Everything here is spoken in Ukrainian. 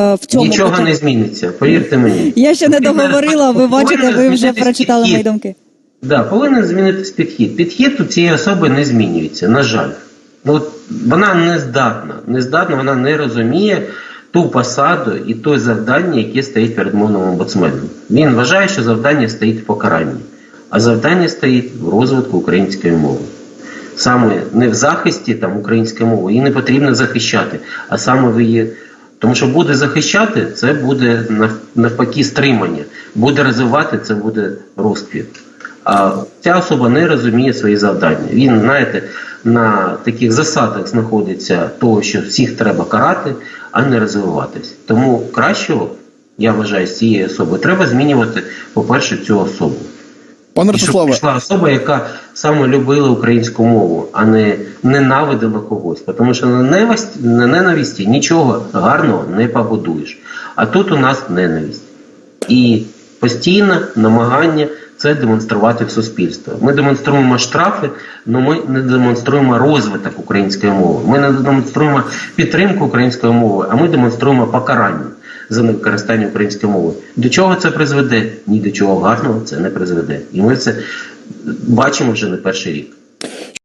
е, в цьому Нічого почат- не зміниться, повірте мені. Я ще не договорила. Ви бачите, ви вже прочитали мої підхід. думки. Да, повинен змінитись підхід. Підхід у цієї особи не змінюється, на жаль. Ну, от вона не здатна, не здатна, вона не розуміє ту посаду і те завдання, яке стоїть перед мовним омбудсменом. Він вважає, що завдання стоїть в покаранні, а завдання стоїть в розвитку української мови. Саме не в захисті там української мови, її не потрібно захищати, а саме в її. Тому що буде захищати, це буде навпаки стримання. Буде розвивати, це буде розквіт. А ця особа не розуміє свої завдання. Він, знаєте, на таких засадах знаходиться того, що всіх треба карати, а не розвиватись. Тому кращого, я вважаю, з цієї особи треба змінювати, по-перше, цю особу. Пане Ростиславе, прийшла особа, яка саме любила українську мову, а не ненавидила когось. Тому що на ненависті, на ненависті нічого гарного не побудуєш. А тут у нас ненависть. І постійне намагання це демонструвати в суспільство. Ми демонструємо штрафи, але ми не демонструємо розвиток української мови. Ми не демонструємо підтримку української мови, а ми демонструємо покарання за невикористання української мови. До чого це призведе? Ні до чого гарного це не призведе. І ми це бачимо вже не перший рік.